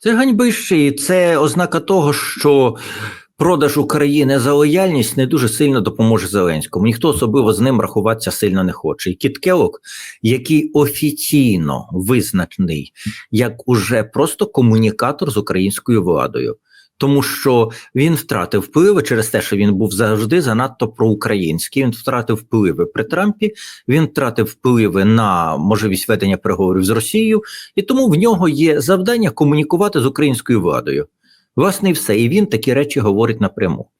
Це ганьбище, це ознака того, що продаж України за лояльність не дуже сильно допоможе Зеленському. Ніхто особливо з ним рахуватися сильно не хоче. І Кіт Келок, який офіційно визначений як уже просто комунікатор з українською владою. Тому що він втратив впливи через те, що він був завжди занадто проукраїнський. Він втратив впливи при Трампі, він втратив впливи на можливість ведення переговорів з Росією, і тому в нього є завдання комунікувати з українською владою. Власне, і все. І він такі речі говорить напряму.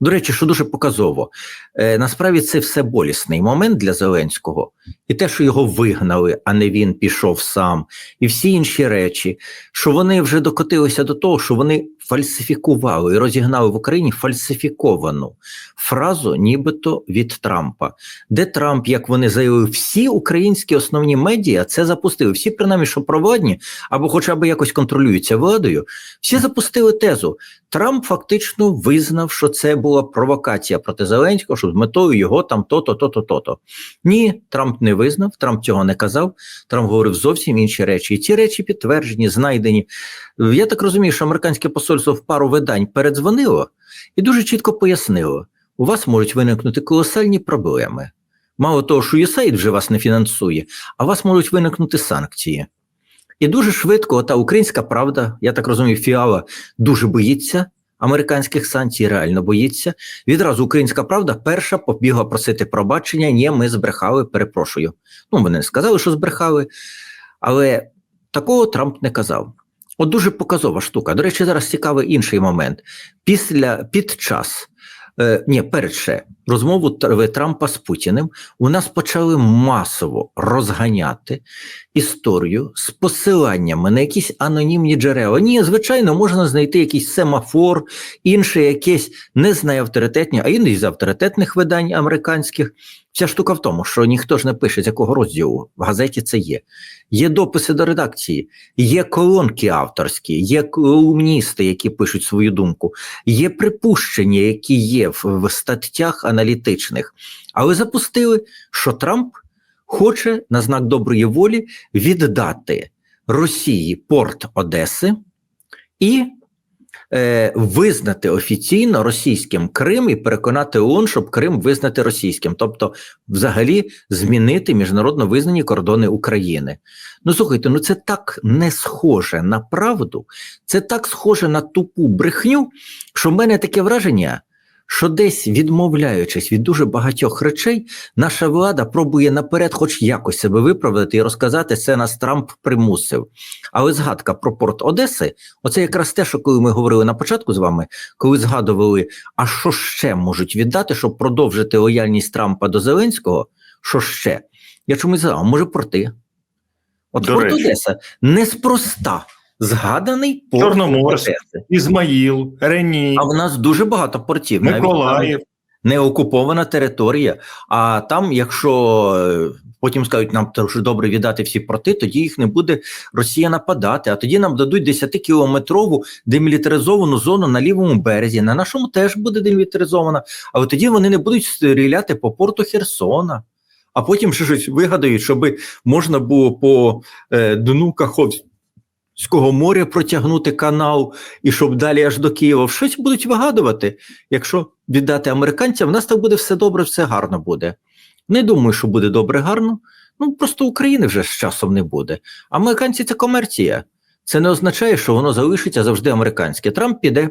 До речі, що дуже показово, е, насправді це все болісний момент для Зеленського, і те, що його вигнали, а не він пішов сам, і всі інші речі, що вони вже докотилися до того, що вони фальсифікували і розігнали в Україні фальсифіковану фразу, нібито від Трампа, де Трамп, як вони заявили, всі українські основні медіа це запустили. Всі, принаймні, що проводні або хоча б якось контролюються владою, всі запустили тезу. Трамп фактично визнав, що це була провокація проти Зеленського, що з метою його там то-то, то-то, то-то. Ні, Трамп не визнав, Трамп цього не казав. Трамп говорив зовсім інші речі. І ці речі підтверджені, знайдені. Я так розумію, що американське посольство в пару видань передзвонило і дуже чітко пояснило: у вас можуть виникнути колосальні проблеми. Мало того, що USAID вже вас не фінансує, а у вас можуть виникнути санкції. І дуже швидко та українська правда, я так розумію, Фіала дуже боїться американських санкцій, реально боїться. Відразу українська правда перша побігла просити пробачення. Ні, ми збрехали, перепрошую. Ну, вони сказали, що збрехали, але такого Трамп не казав. От дуже показова штука. До речі, зараз цікавий інший момент. Після під час. Е, ні, перше розмову Тр- Трампа з Путіним у нас почали масово розганяти історію з посиланнями на якісь анонімні джерела. Ні, звичайно, можна знайти якийсь семафор, інше якесь не з найавторитетні, а іноді з авторитетних видань американських. Вся штука в тому, що ніхто ж не пише, з якого розділу в газеті це є. Є дописи до редакції, є колонки авторські, є колумністи, які пишуть свою думку, є припущення, які є в, в статтях аналітичних. Але запустили, що Трамп хоче на знак доброї волі віддати Росії порт Одеси і е, визнати офіційно російським Крим і переконати ООН, щоб Крим визнати російським, тобто взагалі змінити міжнародно визнані кордони України. Ну слухайте, ну це так не схоже на правду, це так схоже на тупу брехню, що в мене таке враження. Що десь відмовляючись від дуже багатьох речей, наша влада пробує наперед, хоч якось себе виправдати і розказати, це нас Трамп примусив. Але згадка про порт Одеси, оце якраз те, що коли ми говорили на початку з вами, коли згадували, а що ще можуть віддати, щоб продовжити лояльність Трампа до Зеленського, що ще? Я чомусь згадав, може порти. От До порт речі. Одеса неспроста згаданий порт Чорноморськ. Одеси. Ізмаїл, Рені, А в нас дуже багато портів. навіть Миколаїв. не окупована територія. А там, якщо е, потім скажуть, нам дуже добре віддати всі порти, тоді їх не буде Росія нападати. А тоді нам дадуть 10-кілометрову демілітаризовану зону на лівому березі. На нашому теж буде демілітаризована, але тоді вони не будуть стріляти по порту Херсона. А потім ще щось вигадають, щоб можна було по е, дну Каховського моря протягнути канал, і щоб далі аж до Києва щось будуть вигадувати. Якщо віддати американцям, в нас так буде все добре, все гарно буде. Не думаю, що буде добре гарно. Ну просто України вже з часом не буде. Американці це комерція. Це не означає, що воно залишиться завжди американське. Трамп піде,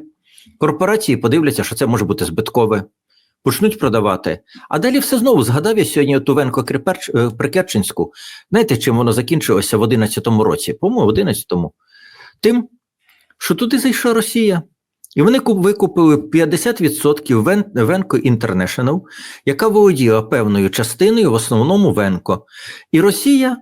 корпорації подивляться, що це може бути збиткове, почнуть продавати. А далі все знову згадав я сьогодні Тувенко Прикерченську. Знаєте, чим воно закінчилося в 11-му році? По-моєму, в 11-му. Тим, що туди зайшла Росія. І вони викупили 50% Венко International, яка володіла певною частиною, в основному Венко. І Росія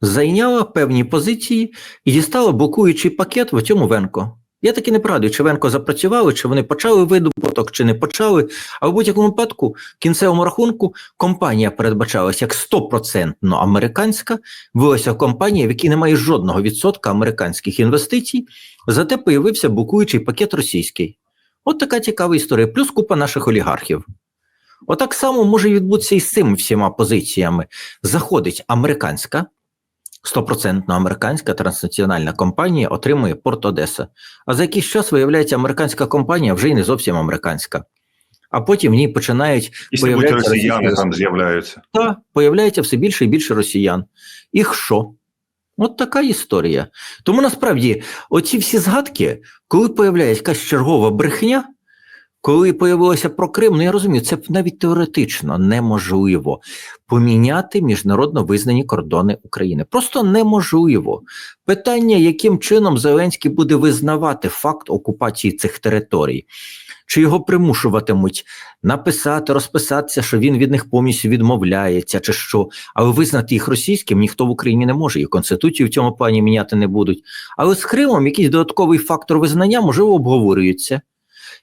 зайняла певні позиції і дістала блокуючий пакет в цьому Венко. Я таки не пригадую, чи Венко запрацювали, чи вони почали видобуток, чи не почали. А в будь-якому випадку, в кінцевому рахунку, компанія передбачалася як 100% американська, вилася компанія, в якій немає жодного відсотка американських інвестицій, зате появився блокуючий пакет російський. От така цікава історія, плюс купа наших олігархів. Отак само може відбутися і з цими всіма позиціями. Заходить американська, Стопроцентно американська транснаціональна компанія отримує порт Одеса. А за якийсь час виявляється, американська компанія вже й не зовсім американська. А потім в ній починають І появляються росіяни російські там з'являються. та появляється все більше і більше росіян. Їх що? От така історія. Тому насправді, оці всі згадки, коли появляється якась чергова брехня, коли появилося про Крим, ну я розумію, це навіть теоретично неможливо поміняти міжнародно визнані кордони України. Просто неможливо. Питання, яким чином Зеленський буде визнавати факт окупації цих територій, чи його примушуватимуть написати, розписатися, що він від них повністю відмовляється, чи що, але визнати їх російським ніхто в Україні не може, і конституцію в цьому плані міняти не будуть. Але з Кримом якийсь додатковий фактор визнання можливо обговорюється.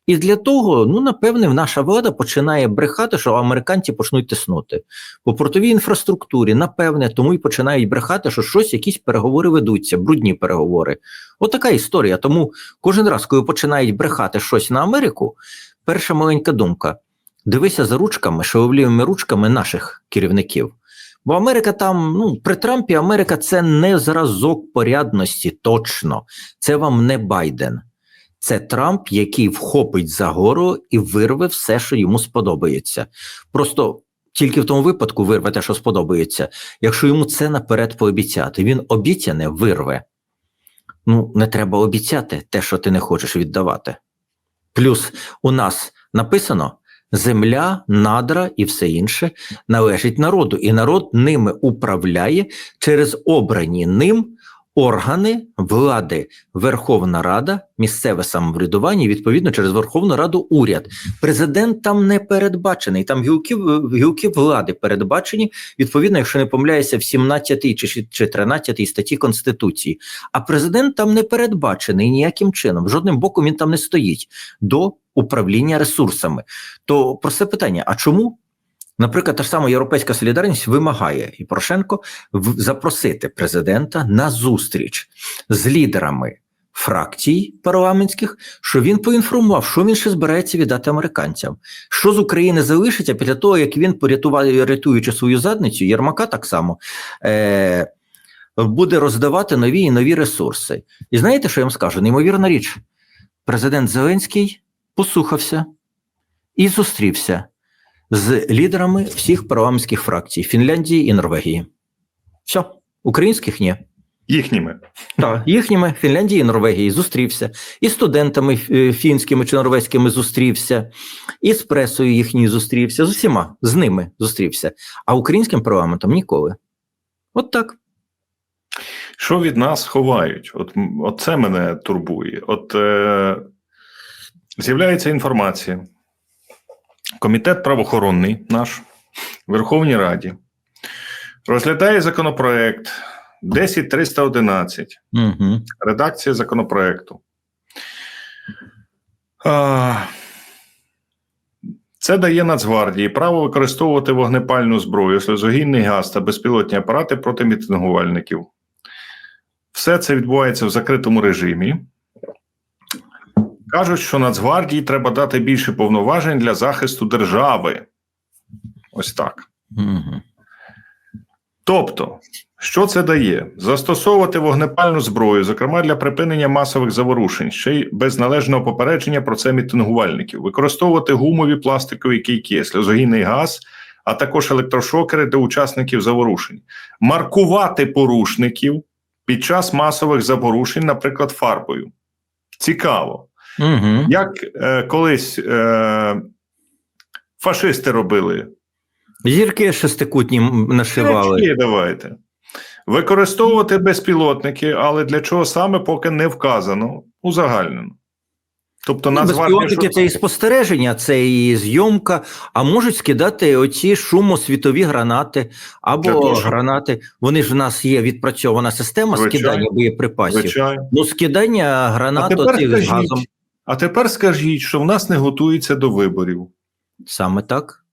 І для того, ну напевне, наша влада починає брехати, що американці почнуть тиснути по портовій інфраструктурі. Напевне, тому і починають брехати, що щось, якісь переговори ведуться, брудні переговори. Отака історія. Тому кожен раз, коли починають брехати щось на Америку, перша маленька думка: дивися за ручками, шаловливими ручками наших керівників. Бо Америка там, ну при Трампі Америка це не зразок порядності, точно. Це вам не Байден. Це Трамп, який вхопить за гору і вирве все, що йому сподобається. Просто тільки в тому випадку вирве те, що сподобається, якщо йому це наперед пообіцяти. Він обіцяне вирве. Ну, не треба обіцяти те, що ти не хочеш віддавати. Плюс у нас написано: земля, надра і все інше належить народу, і народ ними управляє через обрані ним органи влади, Верховна Рада, місцеве самоврядування, і, відповідно, через Верховну Раду уряд. Президент там не передбачений. Там гілки, гілки влади передбачені, відповідно, якщо не помиляюся, в 17 чи, чи 13 статті Конституції. А президент там не передбачений ніяким чином. Жодним боком він там не стоїть до управління ресурсами. То просте питання: а чому? Наприклад, та ж сама Європейська солідарність вимагає і Порошенко запросити президента на зустріч з лідерами фракцій парламентських, що він поінформував, що він ще збирається віддати американцям, що з України залишиться після того, як він порятував, рятуючи свою задницю, Єрмака так само е- буде роздавати нові і нові ресурси. І знаєте, що я вам скажу? Неймовірна річ, президент Зеленський послухався і зустрівся з лідерами всіх парламентських фракцій Фінляндії і Норвегії. Все, українських ні. Їхніми. Так, їхніми Фінляндії і Норвегії зустрівся, і студентами е, фінськими чи норвезькими зустрівся, і з пресою їхньою зустрівся, з усіма з ними зустрівся. А українським парламентом ніколи. От так. Що від нас ховають? От, от це мене турбує. От е, з'являється інформація. Комітет правоохоронний наш в Верховній Раді розглядає законопроект 10311, Угу. редакція законопроекту. Це дає Нацгвардії право використовувати вогнепальну зброю, сльозогінний газ та безпілотні апарати проти мітингувальників. Все це відбувається в закритому режимі. Кажуть, що Нацгвардії треба дати більше повноважень для захисту держави. Ось так. Угу. Тобто, що це дає? Застосовувати вогнепальну зброю, зокрема для припинення масових заворушень, ще й без належного попередження про це мітингувальників, використовувати гумові пластикові кійки, сльозогінний газ, а також електрошокери для учасників заворушень, маркувати порушників під час масових заворушень, наприклад, фарбою. Цікаво. Угу. Як е, колись е, фашисти робили Зірки шестикутні нашивали. Які давайте. Використовувати безпілотники, але для чого саме поки не вказано, узагальнено. Тобто Ну. Безпілотники це і спостереження, це і зйомка, а можуть скидати оці шумосвітові гранати або гранати. Вони ж в нас є відпрацьована система Звичайно. скидання боєприпасів. Звичайно. Ну, скидання гранат оцих з газом. А тепер скажіть, що в нас не готується до виборів. Саме так.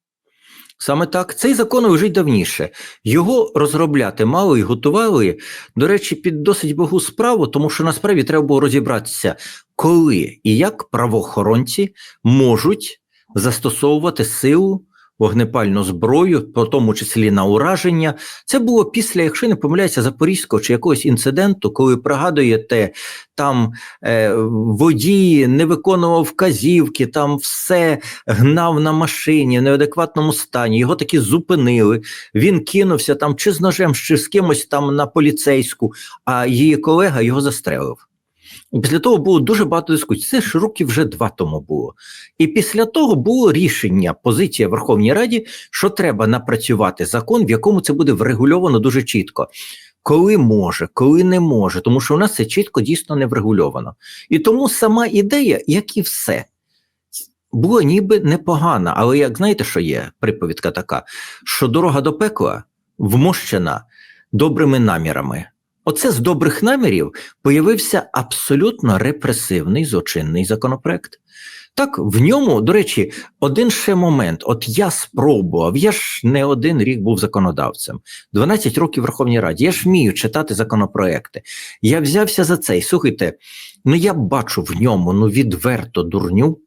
Саме так. Цей закон вже й давніше. Його розробляти мало і готували, до речі, під досить богу справу, тому що насправді треба було розібратися, коли і як правоохоронці можуть застосовувати силу вогнепальну зброю, по тому числі на ураження. Це було після, якщо не помиляюся, запорізького чи якогось інциденту, коли пригадуєте, там е, водій не виконував вказівки, там все гнав на машині в неадекватному стані. Його таки зупинили. Він кинувся там чи з ножем, чи з кимось там на поліцейську, а її колега його застрелив. Після того було дуже багато дискусій. Це ж років вже два тому було. І після того було рішення, позиція Верховній Раді, що треба напрацювати закон, в якому це буде врегульовано дуже чітко. Коли може, коли не може, тому що у нас це чітко дійсно не врегульовано. І тому сама ідея, як і все, була ніби непогана. Але як знаєте, що є приповідка така, що дорога до пекла вмощена добрими намірами. Оце з добрих намірів появився абсолютно репресивний злочинний законопроект. Так, в ньому, до речі, один ще момент. От я спробував, я ж не один рік був законодавцем, 12 років в Верховній Раді. Я ж вмію читати законопроекти. Я взявся за це. І слухайте, ну я бачу в ньому ну відверто дурню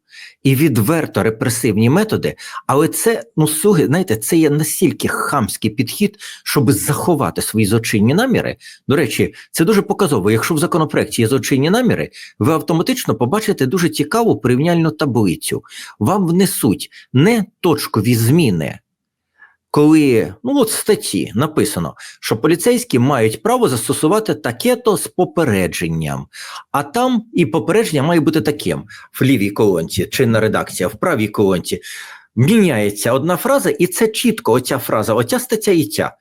і відверто репресивні методи, але це, ну слухай, знаєте, це є настільки хамський підхід, щоб заховати свої злочинні наміри. До речі, це дуже показово. Якщо в законопроекті є злочинні наміри, ви автоматично побачите дуже цікаву порівняльну таблицю. Вам внесуть не точкові зміни. Коли ну от в статті написано, що поліцейські мають право застосувати таке-то з попередженням, а там і попередження має бути таким в лівій колонці, чинна редакція, в правій колонці. Міняється одна фраза, і це чітко, оця фраза, оця стаття і ця.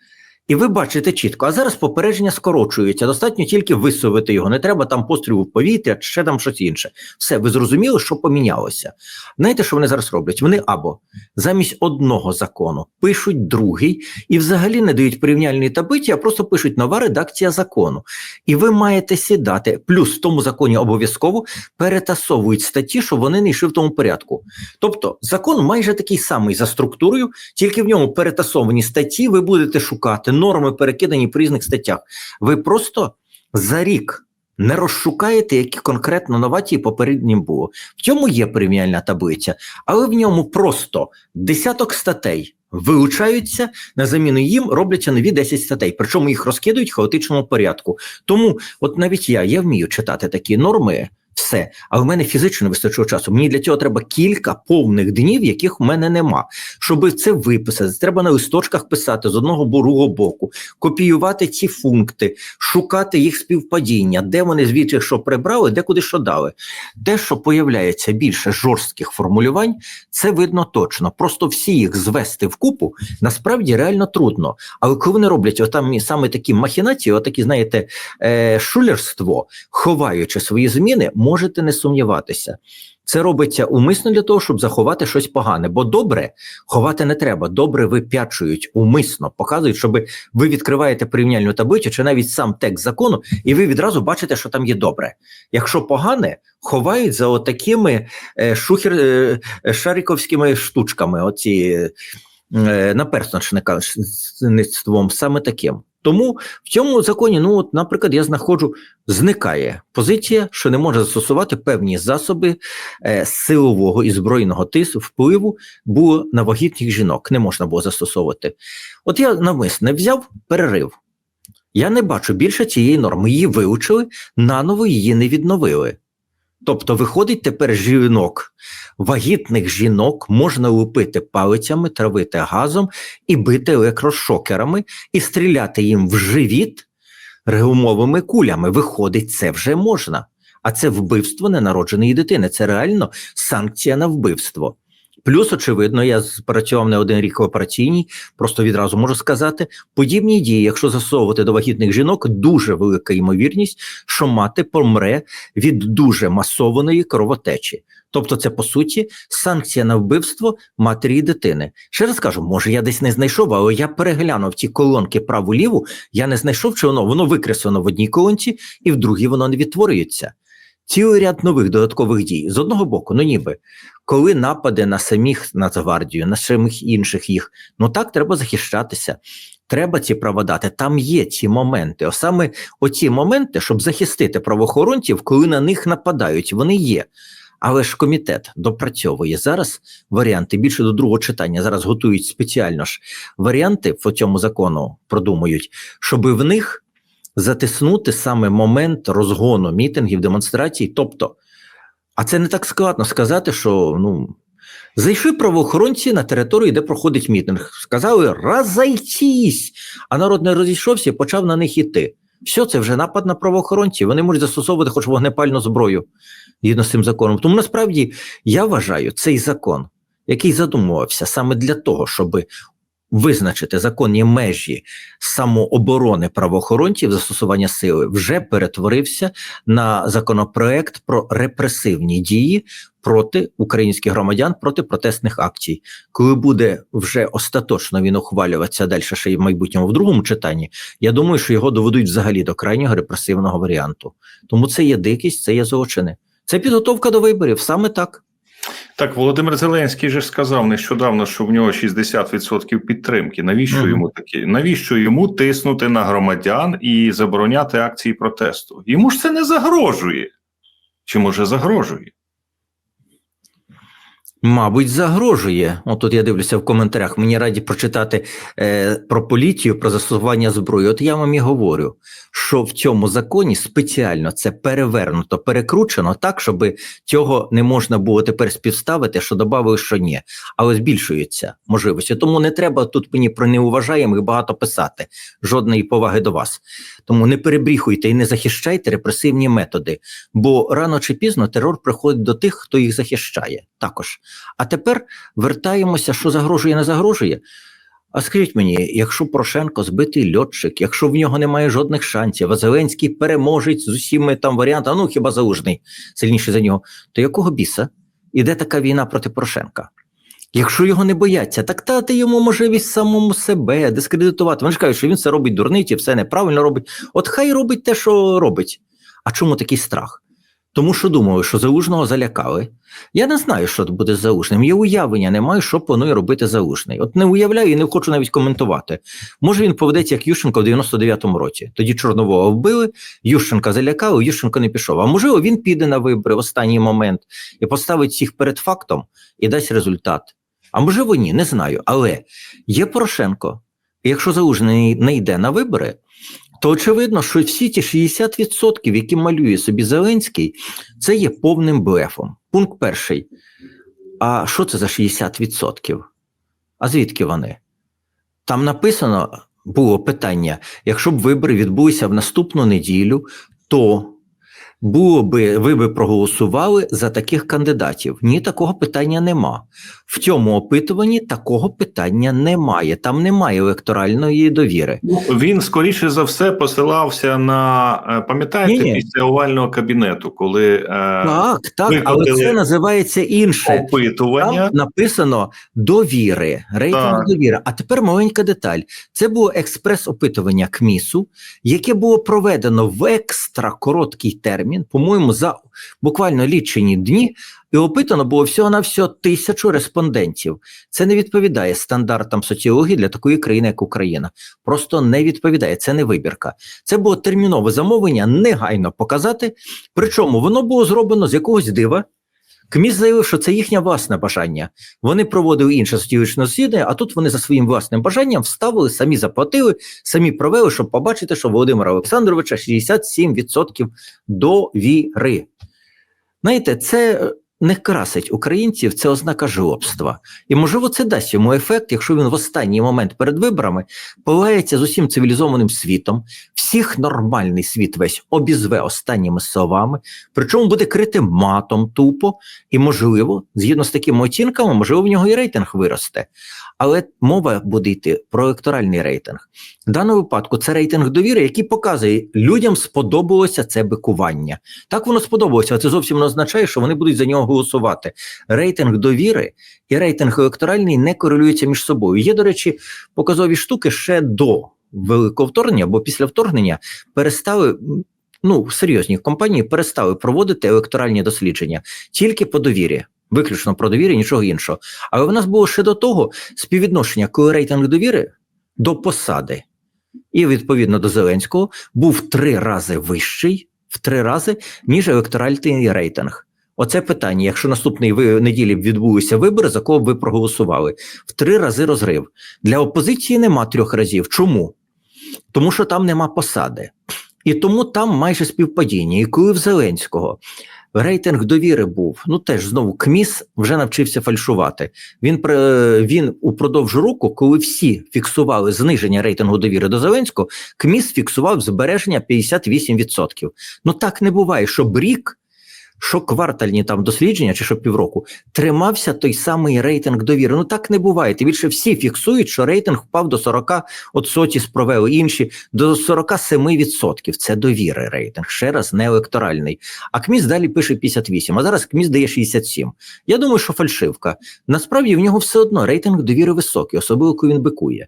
І ви бачите чітко, а зараз попередження скорочується. Достатньо тільки висувити його. Не треба там пострілу в повітря, чи ще там щось інше. Все, ви зрозуміли, що помінялося. Знаєте, що вони зараз роблять? Вони або замість одного закону пишуть другий і взагалі не дають порівняльної таблиці, а просто пишуть нова редакція закону. І ви маєте сідати. Плюс в тому законі обов'язково перетасовують статті, щоб вони не йшли в тому порядку. Тобто закон майже такий самий за структурою, тільки в ньому перетасовані статті, ви будете шукати норми, перекидані по різних статтях. Ви просто за рік не розшукаєте, які конкретно новаті попереднім було. В цьому є порівняльна таблиця, але в ньому просто десяток статей. Вилучаються на заміну їм робляться нові 10 статей, причому їх розкидують в хаотичному порядку. Тому, от навіть я, я вмію читати такі норми, все, а в мене фізично не вистачило часу. Мені для цього треба кілька повних днів, яких в мене нема. Щоб це виписати, треба на листочках писати з одного другого боку, копіювати ці функти, шукати їх співпадіння, де вони звідси що прибрали, де куди що дали. Те, що появляється більше жорстких формулювань, це видно точно. Просто всі їх звести в купу насправді реально трудно. Але коли вони роблять отам саме такі махінації, отакі, знаєте, е, шулерство, ховаючи свої зміни, можете не сумніватися. Це робиться умисно для того, щоб заховати щось погане. Бо добре ховати не треба. Добре вип'ячують умисно, показують, щоб ви відкриваєте порівняльну таблицю чи навіть сам текст закону, і ви відразу бачите, що там є добре. Якщо погане, ховають за отакими е, шухер е, шариковськими штучками, оці е, наперсточником, саме таким. Тому в цьому законі, ну от, наприклад, я знаходжу, зникає позиція, що не може застосувати певні засоби е, силового і збройного тиску впливу було на вагітних жінок. Не можна було застосовувати. От я навмисне взяв перерив. Я не бачу більше цієї норми. Її вивчили, наново її не відновили. Тобто, виходить тепер жінок, вагітних жінок можна лупити палицями, травити газом і бити електрошокерами, і стріляти їм в живіт регумовими кулями. Виходить, це вже можна. А це вбивство ненародженої дитини. Це реально санкція на вбивство. Плюс, очевидно, я працював не один рік в операційній, просто відразу можу сказати, подібні дії, якщо засовувати до вагітних жінок, дуже велика ймовірність, що мати помре від дуже масованої кровотечі. Тобто, це по суті санкція на вбивство матері і дитини. Ще раз кажу, може я десь не знайшов, але я переглянув ті колонки праву-ліву, я не знайшов, чи воно воно викреслено в одній колонці, і в другій воно не відтворюється. Цілий ряд нових додаткових дій з одного боку, ну ніби коли напади на самих Нацгвардію, на самих інших їх, ну так треба захищатися. Треба ці права дати. Там є ці моменти. О, саме оці моменти, щоб захистити правоохоронців, коли на них нападають, вони є. Але ж комітет допрацьовує зараз варіанти більше до другого читання. Зараз готують спеціально ж варіанти по цьому закону, продумують, щоб в них затиснути саме момент розгону мітингів, демонстрацій. Тобто, а це не так складно сказати, що ну. Зайшли правоохоронці на територію, де проходить мітинг. Сказали розайтись, а народ не розійшовся і почав на них іти. Все, це вже напад на правоохоронців. Вони можуть застосовувати хоч вогнепальну зброю згідно з цим законом. Тому насправді я вважаю цей закон, який задумувався саме для того, щоб визначити законні межі самооборони правоохоронців застосування сили, вже перетворився на законопроект про репресивні дії проти українських громадян проти протестних акцій. Коли буде вже остаточно він ухвалюватися далі, ще й в майбутньому в другому читанні, я думаю, що його доведуть взагалі до крайнього репресивного варіанту. Тому це є дикість, це є злочини. Це підготовка до виборів, саме так. Так, Володимир Зеленський же сказав нещодавно, що в нього 60% підтримки. Навіщо Мгм. йому такі? Навіщо йому тиснути на громадян і забороняти акції протесту? Йому ж це не загрожує. Чи може загрожує? Мабуть, загрожує. От тут я дивлюся в коментарях. Мені раді прочитати е, про поліцію, про застосування зброї. От я вам і говорю, що в цьому законі спеціально це перевернуто, перекручено так, щоб цього не можна було тепер співставити, що додали, що ні. Але збільшуються можливості. Тому не треба тут мені про неуважаємих багато писати. Жодної поваги до вас. Тому не перебріхуйте і не захищайте репресивні методи, бо рано чи пізно терор приходить до тих, хто їх захищає. Також. А тепер вертаємося, що загрожує, не загрожує. А скажіть мені, якщо Порошенко збитий льотчик, якщо в нього немає жодних шансів, а Зеленський переможець з усіми там варіантами, ну хіба залужний сильніший за нього, то якого біса іде така війна проти Порошенка? Якщо його не бояться, так дати йому можливість самому себе дискредитувати. Вони ж кажуть, що він це робить дурниці, все неправильно робить. От хай робить те, що робить. А чому такий страх? Тому що думаю, що залужного залякали. Я не знаю, що буде з залужним. Я уявлення не маю, що планує робити залужний. От не уявляю і не хочу навіть коментувати. Може він поведеться як Ющенко в 99-му році. Тоді Чорнового вбили, Ющенка залякали, Ющенко не пішов. А можливо, він піде на вибори в останній момент і поставить всіх перед фактом і дасть результат. А можливо, ні, не знаю. Але є Порошенко. Якщо залужний не йде на вибори, то очевидно, що всі ті 60%, які малює собі Зеленський, це є повним блефом. Пункт перший. А що це за 60%? А звідки вони? Там написано було питання: якщо б вибори відбулися в наступну неділю, то було би ви би проголосували за таких кандидатів. Ні, такого питання нема. В цьому опитуванні такого питання немає. Там немає електоральної довіри. Ну, Він скоріше за все посилався на е, пам'ятаєте після овального кабінету, коли е, Так, так, але це називається інше. опитування. Там написано довіри, рейтинг довіри. А тепер маленька деталь. Це було експрес-опитування КМІСу, яке було проведено в екстра короткий термін, по-моєму, за буквально лічені дні, і опитано було всього на всього тисячу респондентів. Це не відповідає стандартам соціології для такої країни, як Україна. Просто не відповідає. Це не вибірка. Це було термінове замовлення негайно показати. Причому воно було зроблено з якогось дива. КМІС заявив, що це їхнє власне бажання. Вони проводили інше соціологічне засідання, а тут вони за своїм власним бажанням вставили, самі заплатили, самі провели, щоб побачити, що Володимира Олександровича 67% довіри. Знаєте, це не красить українців, це ознака жлобства. І можливо, це дасть йому ефект, якщо він в останній момент перед виборами полається з усім цивілізованим світом, всіх нормальний світ весь обізве останніми словами, причому буде крити матом тупо, і можливо, згідно з такими оцінками, можливо, в нього і рейтинг виросте. Але мова буде йти про електоральний рейтинг. В даному випадку це рейтинг довіри, який показує, людям сподобалося це бикування. Так воно сподобалося, а це зовсім не означає, що вони будуть за нього голосувати. Рейтинг довіри і рейтинг електоральний не корелюються між собою. Є, до речі, показові штуки ще до великого вторгнення, бо після вторгнення перестали. Ну, серйозні компанії перестали проводити електоральні дослідження тільки по довірі, виключно про довірі, нічого іншого. Але в нас було ще до того співвідношення, коли рейтинг довіри до посади і відповідно до Зеленського був три рази вищий, в три рази, ніж електоральний рейтинг. Оце питання. Якщо наступної неділі відбулися вибори, за кого б ви проголосували? В три рази розрив. Для опозиції нема трьох разів. Чому? Тому що там нема посади. І тому там майже співпадіння. І коли в Зеленського рейтинг довіри був, ну теж знову КМІС вже навчився фальшувати. Він він упродовж року, коли всі фіксували зниження рейтингу довіри до Зеленського, КМІС фіксував збереження 58%. Ну так не буває, щоб рік, що квартальні там дослідження, чи що півроку, тримався той самий рейтинг довіри. Ну так не буває. Тим більше всі фіксують, що рейтинг впав до 40, от Сотіс провели інші до 47%. Це довіри рейтинг. Ще раз не електоральний. А КМІС далі пише 58, а зараз КМІС дає 67. Я думаю, що фальшивка. Насправді в нього все одно рейтинг довіри високий, особливо коли він бикує.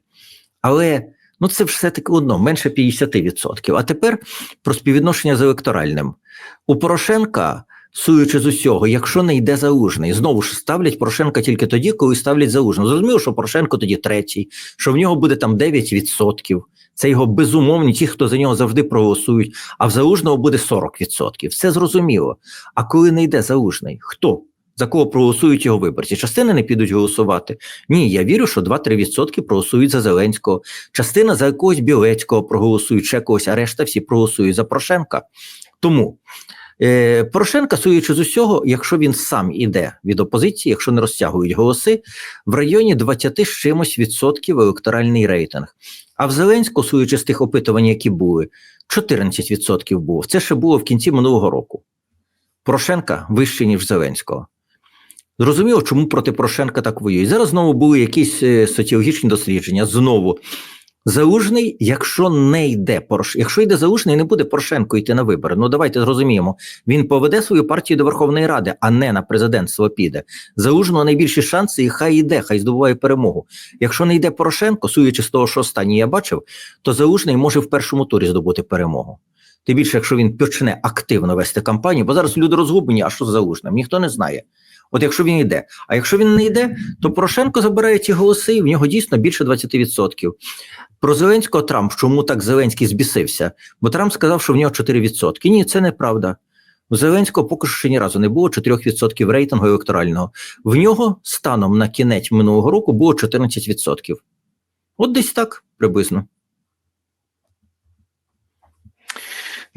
Але ну це все таки одно, менше 50%. А тепер про співвідношення з електоральним. У Порошенка, суючи з усього, якщо не йде залужний, знову ж ставлять Порошенка тільки тоді, коли ставлять залужного. Зрозуміло, що Порошенко тоді третій, що в нього буде там 9%. Це його безумовні, ті, хто за нього завжди проголосують, а в залужного буде 40%. Все зрозуміло. А коли не йде залужний, хто? За кого проголосують його виборці? Частини не підуть голосувати. Ні, я вірю, що 2-3% проголосують за Зеленського. Частина за якогось Білецького проголосують, ще когось, а решта всі проголосують за Порошенка. Тому е, Порошенка, суючи з усього, якщо він сам іде від опозиції, якщо не розтягують голоси, в районі 20 з чимось відсотків електоральний рейтинг. А в Зеленського, суючи з тих опитувань, які були, 14% було. Це ще було в кінці минулого року. Порошенка вище, ніж Зеленського. Зрозуміло, чому проти Порошенка так воюють. Зараз знову були якісь е, соціологічні дослідження. Знову Залужний, якщо не йде Порош... якщо йде Залужний, не буде Порошенко йти на вибори. Ну давайте зрозуміємо. Він поведе свою партію до Верховної Ради, а не на президентство піде. Залужного найбільші шанси, і хай йде, хай здобуває перемогу. Якщо не йде Порошенко, суючи з того, що останнє я бачив, то Залужний може в першому турі здобути перемогу. Тим більше, якщо він почне активно вести кампанію, бо зараз люди розгублені, а що з залужним? Ніхто не знає. От якщо він йде. А якщо він не йде, то Порошенко забирає ті голоси, і в нього дійсно більше 20%. Про Зеленського Трамп, чому так Зеленський збісився? Бо Трамп сказав, що в нього 4%. Ні, це неправда. У Зеленського поки що ще ні разу не було 4% рейтингу електорального. В нього станом на кінець минулого року було 14%. От десь так приблизно.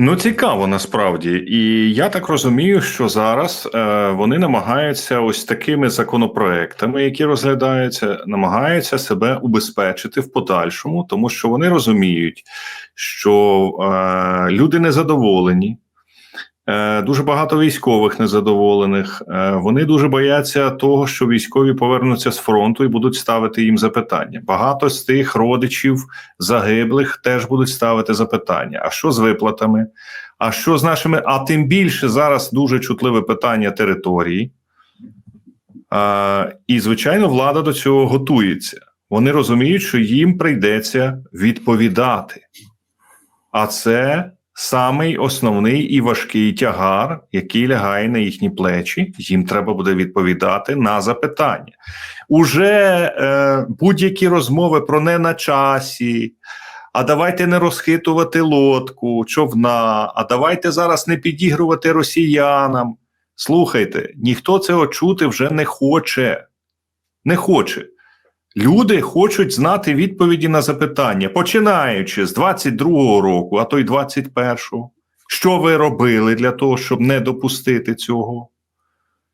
Ну, цікаво насправді, і я так розумію, що зараз е, вони намагаються ось такими законопроектами, які розглядаються, намагаються себе убезпечити в подальшому, тому що вони розуміють, що е, люди незадоволені. Е, Дуже багато військових незадоволених. Е, Вони дуже бояться того, що військові повернуться з фронту і будуть ставити їм запитання. Багато з тих родичів загиблих теж будуть ставити запитання: а що з виплатами? А що з нашими? А тим більше зараз дуже чутливе питання території. Е, І, звичайно, влада до цього готується. Вони розуміють, що їм прийдеться відповідати. А це самий основний і важкий тягар, який лягає на їхні плечі. Їм треба буде відповідати на запитання. Уже е, будь-які розмови про не на часі. А давайте не розхитувати лодку, човна, а давайте зараз не підігрувати росіянам. Слухайте, ніхто цього чути вже не хоче. Не хоче. Люди хочуть знати відповіді на запитання, починаючи з 22-го року, а то й 21-го. Що ви робили для того, щоб не допустити цього?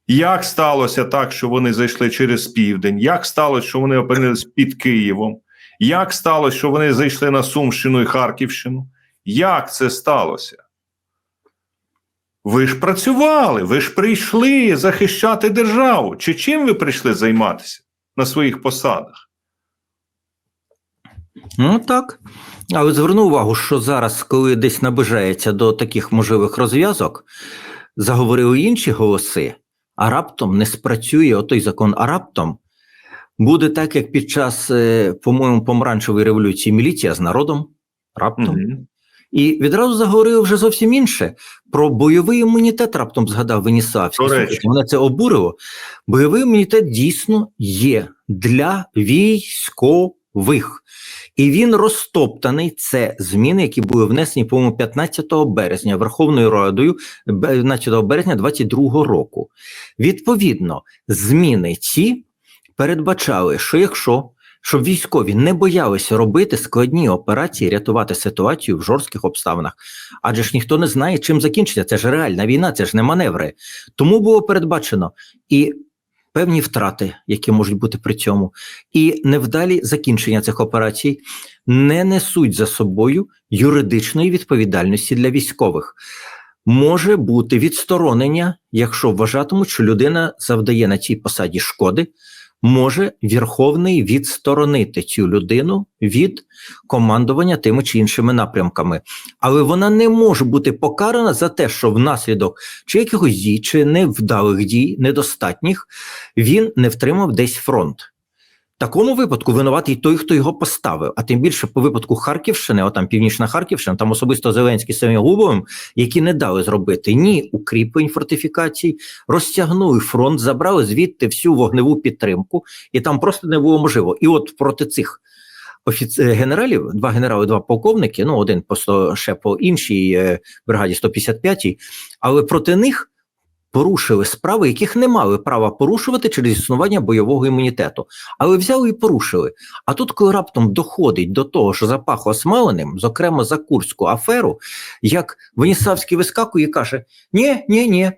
Як сталося так, що вони зайшли через південь? Як сталося, що вони опинились під Києвом? Як сталося, що вони зайшли на Сумщину і Харківщину? Як це сталося? Ви ж працювали, ви ж прийшли захищати державу. Чи чим ви прийшли займатися на своїх посадах? Ну так. Але зверну увагу, що зараз, коли десь наближається до таких можливих розв'язок, заговорили інші голоси, а раптом не спрацює отой закон, а раптом буде так, як під час, е, по-моєму, помаранчевої революції міліція з народом. Раптом. Мгм. І відразу заговорили вже зовсім інше. Про бойовий імунітет раптом згадав Веніславський. До Мене це обурило. Бойовий імунітет дійсно є для військових. І він розтоптаний. Це зміни, які були внесені, по-моєму, 15 березня Верховною Радою, 15 березня 22 року. Відповідно, зміни ці передбачали, що якщо щоб військові не боялися робити складні операції, рятувати ситуацію в жорстких обставинах, адже ж ніхто не знає, чим закінчиться. Це ж реальна війна, це ж не маневри. Тому було передбачено і певні втрати, які можуть бути при цьому, і невдалі закінчення цих операцій не несуть за собою юридичної відповідальності для військових. Може бути відсторонення, якщо вважатимуть, що людина завдає на цій посаді шкоди, може Верховний відсторонити цю людину від командування тими чи іншими напрямками, але вона не може бути покарана за те, що внаслідок чи якихось дій, чи невдалих дій, недостатніх, він не втримав десь фронт. Такому випадку винуватий той, хто його поставив. А тим більше по випадку Харківщини, отам Північна Харківщина, там особисто Зеленський з своїм Губовим, які не дали зробити ні укріплень фортифікацій, розтягнули фронт, забрали звідти всю вогневу підтримку, і там просто не було можливо. І от проти цих офіц... е, генералів, два генерали, два полковники, ну один просто ще по іншій е, бригаді 155-й, але проти них порушили справи, яких не мали права порушувати через існування бойового імунітету, але взяли і порушили. А тут, коли раптом доходить до того, що запахло смаленим, зокрема за Курську аферу, як Венісавський вискакує і каже: ні, ні, ні.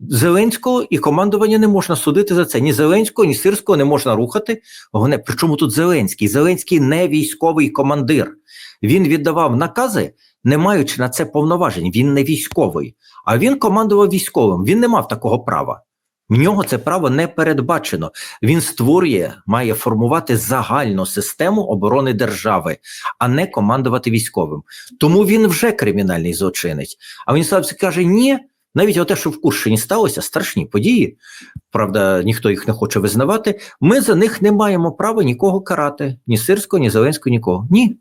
Зеленського і командування не можна судити за це. Ні Зеленського, ні Сирського не можна рухати. Головне, причому тут Зеленський? Зеленський не військовий командир. Він віддавав накази, не маючи на це повноважень. Він не військовий, а він командував військовим. Він не мав такого права. В нього це право не передбачено. Він створює, має формувати загальну систему оборони держави, а не командувати військовим. Тому він вже кримінальний злочинець. А він стався каже: ні. Навіть те, що в Курщині сталося, страшні події. Правда, ніхто їх не хоче визнавати. Ми за них не маємо права нікого карати, ні Сирського, ні Зеленського, нікого. Ні.